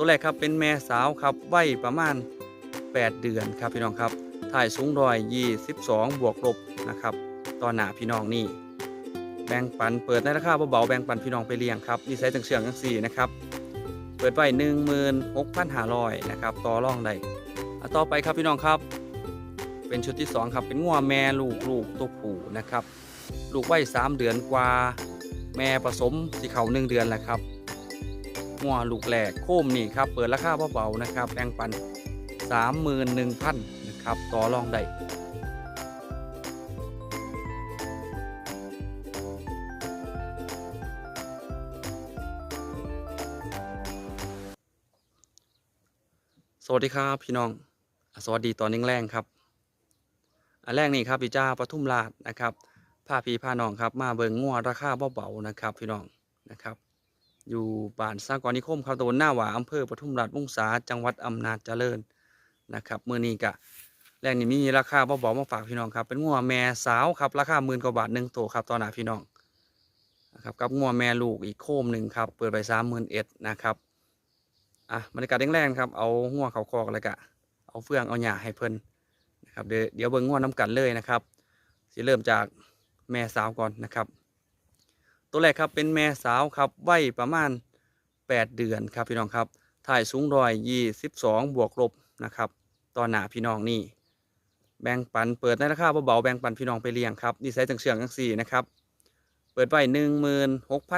ตัวแรกครับเป็นแม่สาวครับวัยประมาณ 8 เดือนครับพี่น้องครับถ่ายสูงรอย22บวกลบนะครับตอนหนาพี่น้องนี่แบ่งปันเปิดในราคาเบาๆแบ่งปันพี่น้องไปเลี้ยงครับนี่ใช้ถึงเชืองทั้งสี่นะครับเปิดไว้หนึ่งหมื่นหกพันห้าร้อยนะครับต่อรองได้ต่อไปครับพี่น้องครับ เป็นชุดที่สองครับเป็นงัวแม่ลูกลูกตัวผู้นะครับลูกไว้สามเดือนกว่า แม่ผสมสีเขาหนึ่งเดือนแหละครับ งัวลูกแหลกโค้มนี่ครับ เปิดราคาเบาๆนะครับแบ่งปันสามหมื่นหนึ่งพันนะครับต่อรองได้สวัสดีครับพี่น้อง สวัสดีตอนแรงครับอันแรกนี่ครับพี่จ้าปทุมราชนะครับพาพี่พาน้องครับ มาเบิงงัวราคาเบาๆนะครับ พี่น้องนะครับ อยู่บ้านสร้างกรนิคมครับตำบลหน้าหวาอำเภอปทุมราชวงศาจังหวัดอำนาจเจริญนะครับเมื่อนี้กะแรกนี่มีราคาเบาๆมาฝากพี่น้องครับ เป็นงัวแม่สาวครับ ราคาหมื่นกว่าบาทหนึ่งตัวครับตอนหนาพี่น้องนะครับกับงัวแม่ลูกอีกโคมหนึ่งครับ เปิดไปสามหมื่นเอ็ดนะครับอะบรรยากาศแรงๆครับเอาหัวเขาคอกอะไรกะ เอาเฟืองเอาหญ้าให้เพิ่นนะครับเดี๋ยวเบิ่งงัวน้ำกันเลยนะครับสิเริ่มจากแม่สาวก่อนนะครับ ตัวแรกครับเป็นแม่สาวครับวัยประมาณ 8 เดือนครับพี่น้องครับถ่ายสูงรอย22บสองบวกลบนะครับตอนหนาพี่น้องนี่ แบ่งปันเปิดในราคาเบาๆแบ่งปันพี่น้องไปเลี้ยงครับนี่ใช้ถึงเชืองทั้งสี่นะครับเปิดไว้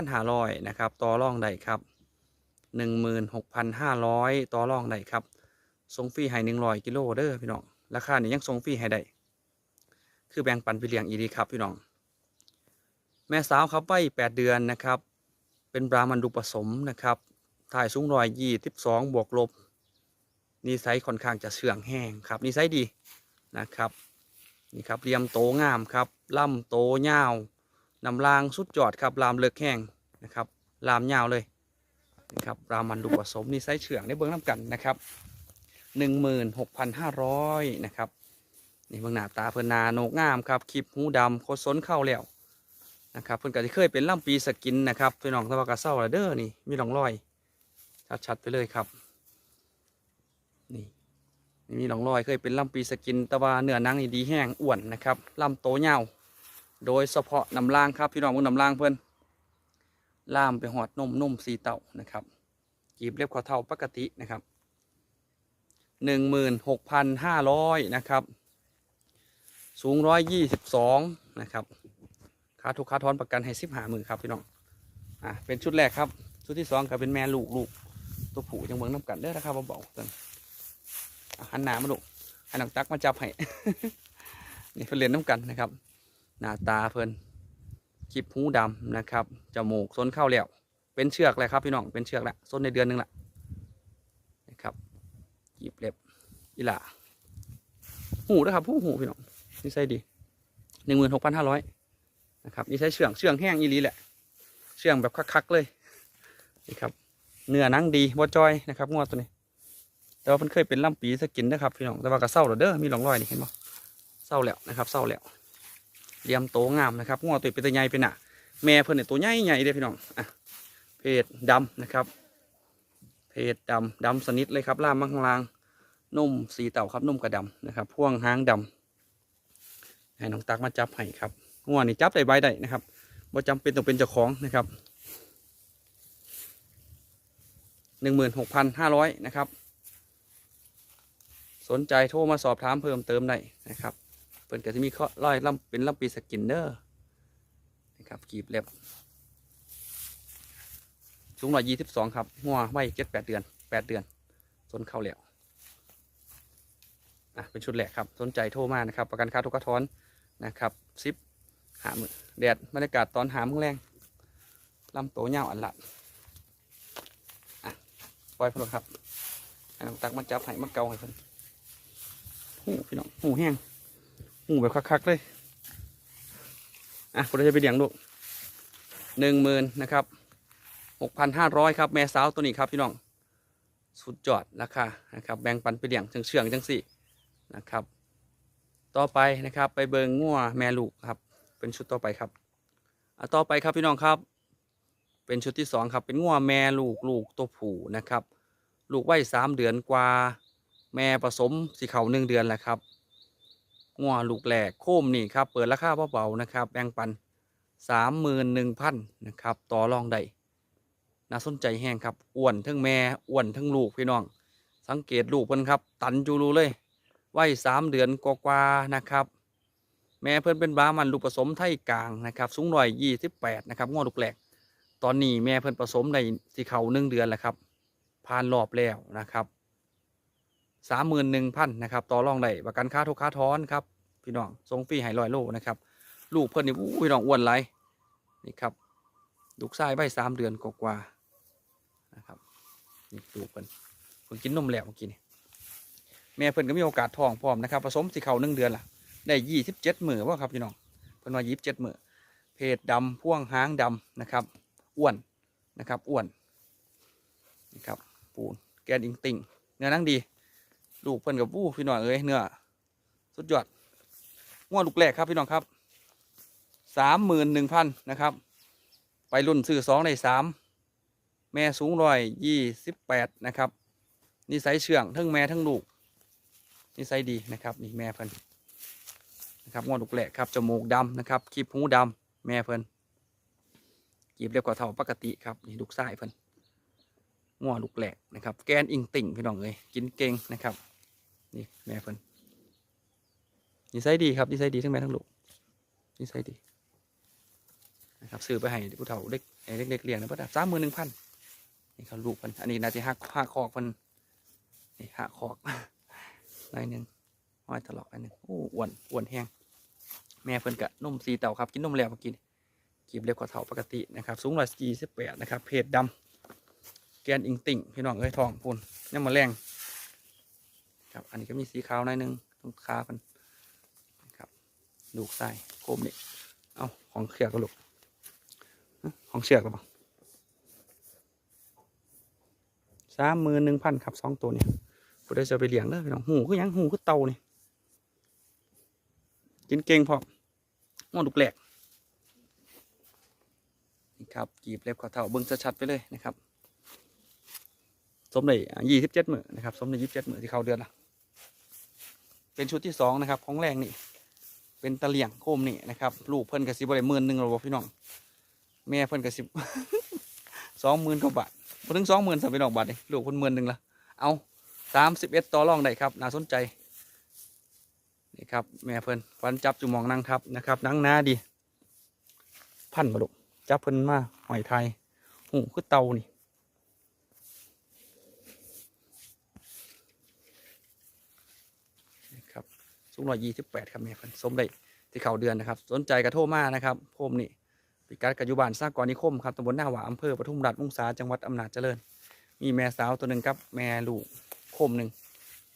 16,500นะครับต่อรองได้ครับ16,500ต่อรองได้ครับส่งฟรีให้100กิโลเด้อพี่น้องราคานี่ยังส่งฟรีให้ได้คือแบ่งปันไปเลี้ยงอีดีครับพี่น้อง แม่สาวครับไว้8เดือนนะครับ เป็นบรามันดูผสมนะครับ ถ่ายสูงรอยยี่สิบสองบวกลบนิสัยค่อนข้างจะเชื่องแห้งครับนิสัยดีนะครับนี่ครับเรียมโตงามครับล่ำโตยาวนำรางสุดยอดครับลามเลิกแห้งนะครับลามยาวเลยนะครับรามันดูผสมนี่ไซส์เฉื่องได้เบิ้องน้ำกันนะครับหนึ่งหมื่นหกพันห้าร้อยนะครับนี่เบื้องหน้าตาเพิ่นนาโนกงามครับคลิปหูดำโคตรสนเข้าแล้ว นะครับเพิ่นก็ที่เคยเป็นล่ำปีสกินนะครับพี่น้องตะวันกระเซ้าละเด้อนี่มีร่องรอย ชัดๆไปเลยครับ นี่นี่มีร่องรอยเคยเป็นล่ำปีสกินแต่ว่าเนื้อนังนี่ดีแห้งอ้วนนะครับล่ำโตเงาวโดยเฉพาะน้ำล่างครับพี่น้องมึงน้ำล่างเพิ่อนล่ามไปหอดนมนุ่มสีเต่านะครับกีบเล็บขอเท่าปกตินะครับหนึ่งหมื่นหกพันห้าร้อยนะครับ สูงร้อยยี่สิบสองนะครับ ค่าทุกค่าทอนประกันให้สิบห้าหมื่นครับพี่น้องอะเป็นชุดแรกครับ ชุดที่สองก็เป็นแม่ลูกลูกตัวผู้ยังเบิ่งน้ำกันเด้อนะครับเบาๆตันอะหันหน้ามาลูกหันหนังตักมาจับให้นี่เพิ่นเรียนน้ำกันนะครับ หน้าตาเพิ่นคลิปหูดำนะครับจมูกส้นเข้าแล้วเป็นเชือกเลยครับพี่น้องเป็นเชือกแล้วส้นในเดือนหนึงละนะครับกีบเล็บอีหล่าหูนะครับผู้หูพี่น้องนี่ใส่ดีหนึ่งหมื่นหกพันห้าร้อย นะครับนี่ใช้เชืองเชืองแห้งอีลีแหละ เชืองแบบคักๆเลยนี่ครับเนื้อนังดีบอจอยนะครับงวดตัวนี้ แต่ว่ามันเคยเป็นล่ำปีสกินนะครับพี่น้องแต่ว่าก็เศร้าเด้อมีร่องรอยนี่เห็นไหมเศร้าแล้วนะครับเศร้าแล้วเลียมโตงามนะครับงัวตัวเป็นตัวใหญ่เป็นอะแม่เพิ่นเนี่ยตัวใหญ่ใหญ่เด้อพี่น้องอะเพศดำนะครับ เพศดำดำสนิทเลยครับล่ามมาข้างล่างนุ่มสีเต่าครับนุ่มกระดำนะครับพ่วงหางดำให้น้องตักมาจับให้ครับ งัวนี่จับได้ใบได้นะครับบ่จำเป็นต้องเป็นเจ้าของนะครับหนึ่งหมื่นหกพันห้าร้อยนะครับ สนใจโทรมาสอบถามเพิ่มเติมได้นะครับเพิ่นก็จะมีข้อร้อยลำเป็นลำปีสกินเนอร์นะครับกีบเล็บสูงร้อยยี่สิบสองครับหัวไว้เจ็ดแปดเดือนแปดเดือนต้นเข้าแล้วอะเป็นชุดแหลกครับ สนใจโทรมานะครับ ประกันค่าทุกกระท้อนนะครับซิป หามือแดดบรรยากาศตอนหามือแรงลำโตเงาอันละอะปล่อยพิ่นครับให้น้องตักมาจับให้มาเกาให้เพิ่นหูพี่น้องหูแห้งหูแบบคักๆเลยอะคุณจะไปเลี้ยงลูกหนึ่งหมื่นนะครับหกพันห้าร้อยครับ แม่สาวตัวนี้ครับพี่น้องสุดยอดราคานะครับ แบ่งปันไปเลี้ยงเชื่องจังสี่นะครับ ต่อไปนะครับ ไปเบิงงัวแม่ลูกครับ เป็นชุดต่อไปครับอะต่อไปครับพี่น้องครับ เป็นชุดที่สองครับ เป็นงัวแม่ลูกลูกตัวผู้นะครับ ลูกไว้สามเดือนกว่า แม่ผสมสีเขาหนึ่งเดือนแหละครับงัวลูกแหลกโคมนี่ครับ เปิดราคาเบาๆนะครับ แบ่งปันสามหมื่นหนึ่งพันนะครับ ต่อรองได้น่าสนใจแห้งครับอ้วนทั้งแม่อ้วนทั้งลูกพี่น้อง สังเกตลูกเพิ่นครับ ตันจูรูเลยไว้สามเดือนกว่าๆนะครับ แม่เพิ่นเป็นบ้ามันลูกผสมไทยกลางนะครับสูงร้อยยี่สิบแปดนะครับงอลูกแหลกตอนนี้แม่เพิ่นผสมในสีเขาหนึ่งเดือนแล้วครับผ่านรอบแล้วนะครับสามหมื่นหนึ่งพันนะครับต่อรองได้ประกันค่าทุกค่าท้อนครับพี่น้องทรงฟรีให้ลอยโลนะครับ ลูกเพิ่นนี่อู้พี่น้องอ้วนไรนี่ครับลูกชายใบสามเดือนกว่าๆนะครับนี่ลูกเพิ่นเพิ่งกินนมแล้วเมื่อกี้นี่แม่เพิ่นก็มีโอกาสท้องพร้อมนะครับผสมสีเขาหนึ่งเดือนละ ได้ยี่สิบเจ็ดหมือว่าครับพี่น้องเพิ่นว่ายี่สิบเจ็ดหมือเพศดำพ่วงหางดำนะครับ อ้วนนะครับ อ้วนนี่ครับปูนแกนอิงติงเนื้อนั่งดี ลูกเพิ่นกับวู้พี่น้องเอ้ยเนื้อสุดยอดง้อลูกแรกครับพี่น้องครับสามหมื่นหนึ่งพันนะครับ ไปรุ่นซื้อสองในสามแม่สูงร้อยยี่สิบแปดนะครับนิสัยเชื่องทั้งแม่ทั้งลูกนิสัยดีนะครับนี่แม่เพิ่น นะครับงอลูกแรกครับจมูกดำนะครับคลิปหูดำแม่เพิ่นกีบเรียกว่าเท่าปกติครับนี่ลูกไส้เพิ่นงัวลูกแหลกนะครับ แกนอิงติ่งพี่น้องเอ้ยกินเก่งนะครับนี่แม่เพิ่นนิสัยดีครับนิสัยดีทั้งแม่ทั้งลูกนิสัยดีนะครับซื้อไปให้ผู้เฒ่าเด็กให้เด็กๆเลี้ยงนะพ่อนสามหมื่นหนึ่งพันนี่เขาลูกเพิ่นอันนี้น่าจะหักหักคอกเพิ่นนี่หักคอกน่อยหนึ่งห้อยถลอกอันหนึ่งโอ้อ้วนอ้วนแห้ง แม่เพิ่นกะนุ่มสีเต่าครับกินนุ่มแล้วเมื่อกี้นี่กีบเล็กกว่าเท่าปกตินะครับ สูงร้อยสี่สิบแปดนะครับเพจดำแกนอิงติ่งพี่น้องเอ้ยทองพูนนี่มาแรงครับอันนี้ก็มีสีขาวหน่อยนึงตรงขากันนะครับลูกไส้โคมนี่เอาของเชือกก็ลูกของเชือกก็บ้างสามหมื่นหนึ่งพันครับสองตัวเนี่ยผู้ได้จะไปเลี้ยงเด้อพี่น้องหูคือยังหูคือเต่านี่ กินเก่งพอง้อลูกแหลกนี่ครับกีบเล็บข้อเท้าเบิ้งชัดๆไปเลยนะครับ สมในยี่สิบเจ็ดมือนะครับ สมในยี่สิบเจ็ดมือที่เขาเดือนละเป็นชุดที่สองนะครับ ของแรงนี่ เป็นตะเลียงโคมนี่นะครับลูกเพิ่นกระสิบอะไรหมื่นหนึ่งหรอพี่น้อง แม่เพิ่นกระสิบสองหมื่นกว่าบาทพอถึงสองหมื่นสามพี่น้องบาทเลยลูกเพิ่นหมื่นหนึ่งละเอาสามสิบเอ็ดต่อรองได้ครับ น่าสนใจ นี่ครับ แม่เพิ่นฟันจับจุมองนั่งทับนะครับนั่งหน้าดี พันมาลูกจับเพิ่นมาหอยไทยหูคือเตานี่นะครับสูงร้อยยี่สิบแปดครับแม่เพิ่นสมได้ที่เขาเดือนนะครับ สนใจกระโทรมานะครับโคมนี่พิกัดกัจจุบันสร้างกรนิคมครับตำบลหน้าหวาอำเภอปทุมราชมุ่งสาจังหวัดอำนาจเจริญ มีแม่สาวตัวหนึ่งครับ แม่ลูกโคมหนึ่ง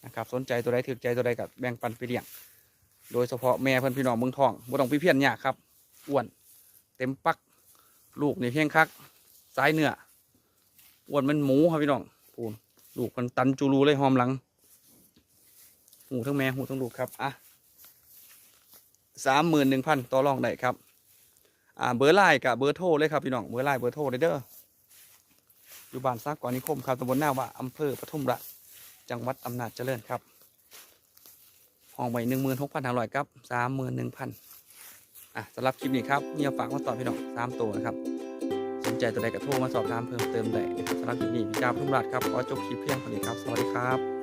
นะครับ สนใจตัวใดถือใจตัวใดกับแบ่งปันไปเลี้ยง โดยเฉพาะแม่เพิ่นพี่น้องเมืองทองบ่ต้องพี่เพี้ยนยากครับอ้วนเต็มปัก ลูกนี่เพียงคักสายเนื้ออ้วนมันหมูครับพี่น้องปูนลูกมันตันจูรูเลยหอมหลังหูทั้งแม่หูทั้งลูกครับอะสามหมื่นหนึ่งพันต่อรองได้ครับอ่าเบอร์ไลน์กับเบอร์โทรเลยครับพี่น้องเบอร์ไลน์เบอร์โทรเลยเด้ออยู่บ้านซากก่อนิคมครับตำบลหน้าว่าอำเภอปทุมราชจังหวัดอำนาจเจริญครับ ห้องใบหนึ่งหมื่นหกพันห้าร้อยครับสามหมื่นหนึ่งพันอะสำหรับคลิปนี้ครับเฮียฝากมาตอบพี่น้องสามตัวนะครับสนใจตัวใดก็โทรมาสอบถามเพิ่มเติมได้สำหรับคลิปนี้พี่จ้าพุ่มรัดครับขอจบคลิปเพียงเท่านี้ครับ สวัสดีครับ